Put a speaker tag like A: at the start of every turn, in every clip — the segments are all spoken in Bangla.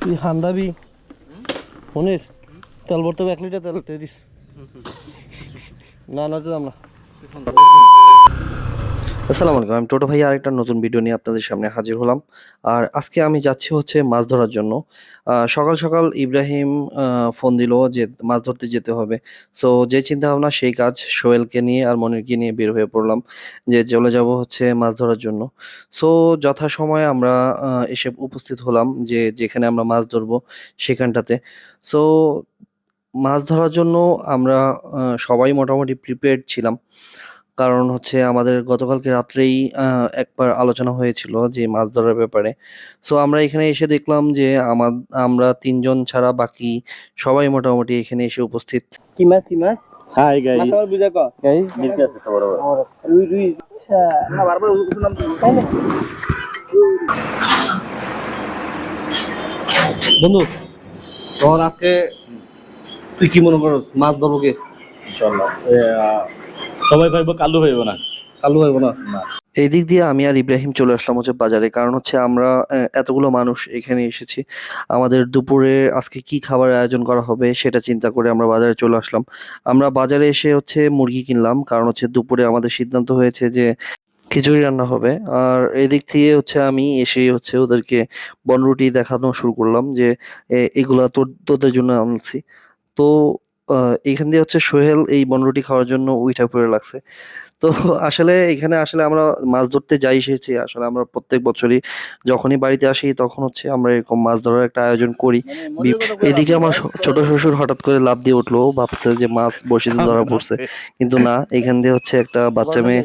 A: তুই হান্দাবি? মনির তেল ভরতে হবে এক লিটার তেল টেরিস। না না। আসসালামু আলাইকুম, আমি টোটো ভাই আরেকটা নতুন ভিডিও নিয়ে আপনাদের সামনে হাজির হলাম। আর আজকে আমি যাচ্ছি হচ্ছে মাছ ধরার জন্য। সকাল সকাল ইব্রাহিম ফোন দিল যে মাছ ধরতে যেতে হবে। সো যে চিন্তা ভাবনা সেই কাজ সোহেলকে নিয়ে আর মনিরকে নিয়ে বের হয়ে পড়লাম যে চলে যাব হচ্ছে মাছ ধরার জন্য। সো যথাসময়ে আমরা এসে উপস্থিত হলাম যে যেখানে আমরা মাছ ধরবো সেখানটাতে। সো মাছ ধরার জন্য আমরা সবাই মোটামুটি প্রিপেয়ার্ড ছিলাম। কারণ হচ্ছে আমাদের গতকালকে রাত্রেই আহ, একবার আলোচনা হয়েছিল যে মাছ ধরার ব্যাপারে। সো আমরা এখানে এসে দেখলাম যে আমার আমরা তিনজন ছাড়া বাকি সবাই মোটামুটি এখানে এসে উপস্থিত।
B: কি মাছ কি মাছ?
C: হাই গাইস
B: মাছ আমার বুঝা ক গাইস
C: নিচে আছে সবার বড়
B: রুই রুই। আচ্ছা।
C: না বারবার ওষুধ নাম
B: তাই
A: বন্ধু তখন আজকে তুই কি মনে করস মাছ ধরবো কে?
C: ইনশাআল্লাহ। সবাই পাইবো কালু হইব না।
A: কালু হইব না। এই দিক দিয়ে আমি আর ইব্রাহিম চলে আসলাম হচ্ছে বাজারে কারণ হচ্ছে আমরা এতগুলো মানুষ এখানে এসেছি। আমাদের দুপুরে আজকে কি খাবার আয়োজন করা হবে সেটা চিন্তা করে আমরা বাজারে চলে আসলাম। আমরা বাজারে এসে হচ্ছে মুরগি কিনলাম কারণ হচ্ছে দুপুরে আমাদের সিদ্ধান্ত হয়েছে যে খিচুড়ি রান্না হবে। আর এদিক থেকে হচ্ছে আমি এসে হচ্ছে ওদেরকে বনরুটি দেখানো শুরু করলাম যে এগুলা তোর তোদের জন্য আনছি। তো এখান দিয়ে হচ্ছে সোহেল এই বনরুটি খাওয়ার জন্য উইঠা পড়ে লাগছে। তো আসলে এখানে আসলে আমরা মাছ ধরতে যাই এসেছি। আসলে আমরা প্রত্যেক বছরই যখনই বাড়িতে আসি তখন হচ্ছে আমরা এরকম মাছ ধরার একটা আয়োজন করি। বি- এদিকে আমার ছোট শ্বশুর হঠাৎ করে লাফ দিয়ে উঠল ভাবছে যে মাছ বসিতে ধরা পড়ছে। কিন্তু না এখান দিয়ে হচ্ছে একটা বাচ্চা মেয়ে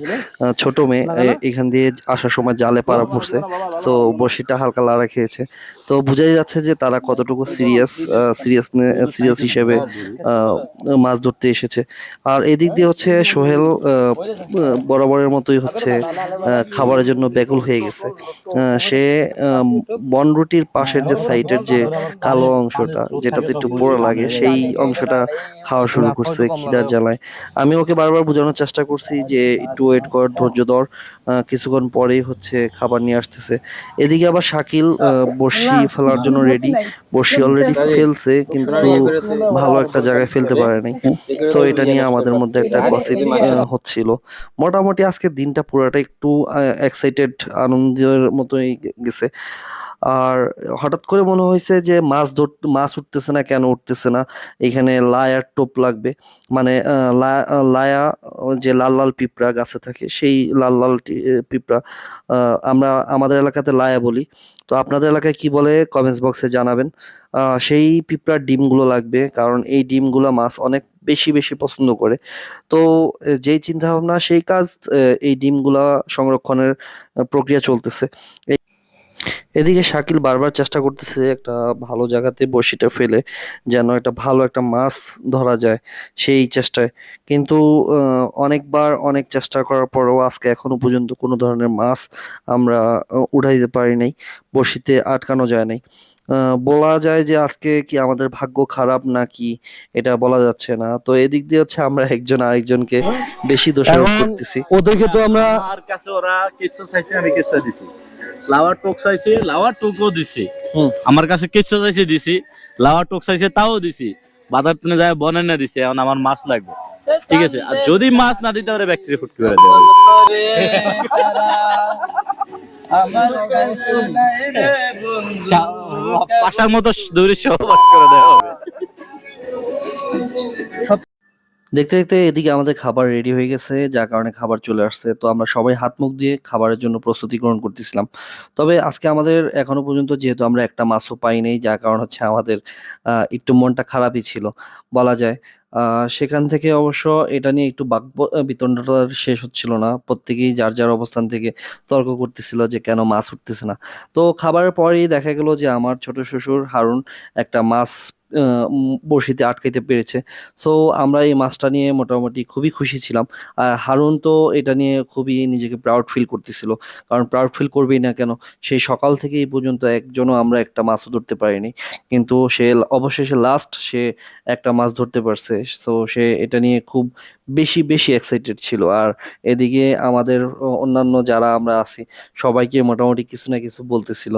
A: ছোট মেয়ে এখান দিয়ে আসার সময় জালে পাড়া পড়ছে। তো বড়শিটা হালকা লাড়া খেয়েছে। তো বোঝাই যাচ্ছে যে তারা কতটুকু সিরিয়াস সিরিয়াস সিরিয়াস হিসেবে আহ, মাছ ধরতে এসেছে। আর এদিক দিয়ে হচ্ছে সোহেল বরাবরের মতোই হচ্ছে খাবারের জন্য ব্যাকুল হয়ে গেছে। সে বনরুটির পাশের যে সাইডের যে কালো অংশটা যেটাতে একটু পোড়া লাগে সেই অংশটা খাওয়া শুরু করছে খিদার জ্বালায়। আমি ওকে বারবার বোঝানোর চেষ্টা করছি যে একটু ওয়েট কর ধৈর্য ধর কিছুক্ষণ পরেই হচ্ছে খাবার নিয়ে আসতেছে। এদিকে আবার শাকিল বড়শি ফেলার জন্য রেডি বড়শি অলরেডি ফেলছে কিন্তু ভালো একটা জায়গায় ফেলতে পারে নাই সো এটা নিয়ে আমাদের মধ্যে একটা গসিপ হচ্ছিল। মোটামুটি আজকে দিনটা পুরোটা একটু এক্সাইটেড আনন্দের মতোই গেছে। আর হঠাৎ করে মনে হয়েছে যে মাছ ধর মাছ উঠতেছে না কেন উঠতেছে না? এখানে লায়ার টোপ লাগবে। মানে লায়া যে লাল লাল পিঁপড়া গাছে থাকে সেই লাল লাল টি- পিঁপড়া আমরা আমাদের এলাকাতে লায়া বলি। তো আপনাদের এলাকায় কি বলে কমেন্টস বক্সে জানাবেন। সেই পিঁপড়ার ডিমগুলো লাগবে, কারণ এই ডিমগুলো মাছ অনেক বেশি বেশি পছন্দ করে। তো যেই চিন্তা ভাবনা সেই কাজ এই ডিমগুলা সংরক্ষণের প্রক্রিয়া চলতেছে। এদিকে শাকিল বারবার চেষ্টা করতেছে একটা ভালো জায়গাতে বড়শিটা ফেলে, যেন একটা ভালো একটা মাছ ধরা যায় সেই চেষ্টায়। কিন্তু অনেকবার অনেক চেষ্টা করার পরেও আজকে এখনও পর্যন্ত কোনো ধরনের মাছ আমরা উঠাইতে পারি নাই, বড়শিতে আটকানো যায় নাই। বলা যায় যে আজকে কি আমাদের ভাগ্য খারাপ নাকি? এটা বলা যাচ্ছে না। তো এদিক দিয়ে হচ্ছে আমরা একজন আরেকজনকে বেশি দোষারোপ করতেছি।
D: ওদেরকে তো আমরা
C: আর কাছে ওরা কিচ্ছু চাইছে আমি কিচ্ছু দিছি। লাওয়ার টোক চাইছে লাওয়ার টোকও দিছি।
A: হুম।
C: আমার কাছে কিচ্ছু চাইছে দিছি লাওয়ার টোক চাইছে তাও দিছি। বাজার টেনে যায় বনে না দিছে এখন আমার মাছ লাগবে। ঠিক আছে আর যদি মাছ না দিতে পারে ব্যাকটেরিয়া ফুটকি করে দেবে পাশার মতো দৌড়ি সহবাস করে দেওয়া হবে।
A: দেখতে দেখতে এদিকে আমাদের খাবার রেডি হয়ে গেছে যার কারণে খাবার চলে আসছে। তো আমরা সবাই হাত মুখ দিয়ে খাবারের জন্য প্রস্তুতি গ্রহণ করতেছিলাম। তবে আজকে আমাদের এখনও পর্যন্ত যেহেতু আমরা একটা মাছও পাই নাই যার কারণ হচ্ছে আমাদের আহ, একটু মনটা খারাপই ছিল। বলা যায় সেখান থেকে অবশ্য এটা নিয়ে একটু বাক বিতণ্ডটা শেষ হচ্ছিল না। প্রত্যেকেই যার যার অবস্থান থেকে তর্ক করতেছিল যে কেন মাছ উঠতেছে না। তো খাবারের পরেই দেখা গেল যে আমার ছোট শ্বশুর হারুন একটা মাছ বড়শিতে আটকাইতে পেরেছে। সো আমরা এই মাছটা নিয়ে মোটামুটি খুবই খুশি ছিলাম। আর হারুন তো এটা নিয়ে খুবই নিজেকে প্রাউড ফিল করতেছিল। কারণ প্রাউড ফিল করবেই না কেন? সেই সকাল থেকে এই পর্যন্ত একজনও আমরা একটা মাছও ধরতে পারিনি। কিন্তু সে অবশেষে লাস্ট সে একটা মাছ ধরতে পারছে। সো সে এটা নিয়ে খুব বেশি বেশি এক্সাইটেড ছিল। আর এদিকে আমাদের অন্যান্য যারা আমরা আছি, সবাইকে মোটামুটি কিছু না কিছু বলতেছিল।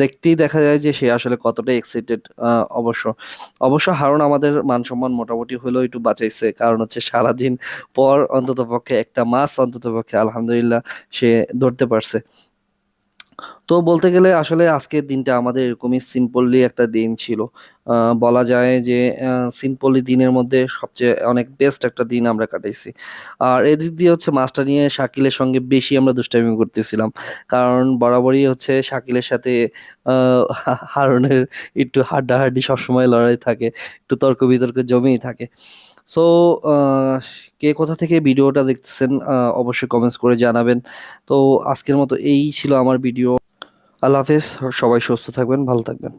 A: দেখতেই দেখা যায় যে সে আসলে কতটা এক্সাইটেড অবশ্য। অবশ্য হারুন আমাদের মান সম্মান মোটামুটি হলেও একটু বাঁচাইছে। কারণ হচ্ছে সারাদিন পর অন্তত পক্ষে একটা মাছ অন্তত পক্ষে আলহামদুলিল্লাহ সে ধরতে পারছে। তো বলতে গেলে আসলে আজকের দিনটা আমাদের এরকমই সিম্পলি একটা দিন ছিল। বলা যায় যে সিম্পলি দিনের মধ্যে সবচেয়ে অনেক বেস্ট একটা দিন আমরা কাটাইছি। আর এদিক দিয়ে হচ্ছে মাছটা নিয়ে শাকিলের সঙ্গে বেশি আমরা দুষ্টামি করতেছিলাম। কারণ বরাবরই হচ্ছে শাকিলের সাথে হারুনের একটু হাড্ডাহাড্ডি সবসময় লড়াই থাকে, একটু তর্ক বিতর্ক জমেই থাকে। সো কে কোথা থেকে ভিডিওটা দেখতেছেন অবশ্যই কমেন্টস করে জানাবেন। তো আজকের মতো এই ছিল আমার ভিডিও আল্লাহ হাফেজ, সবাই সুস্থ থাকবেন, ভালো থাকবেন।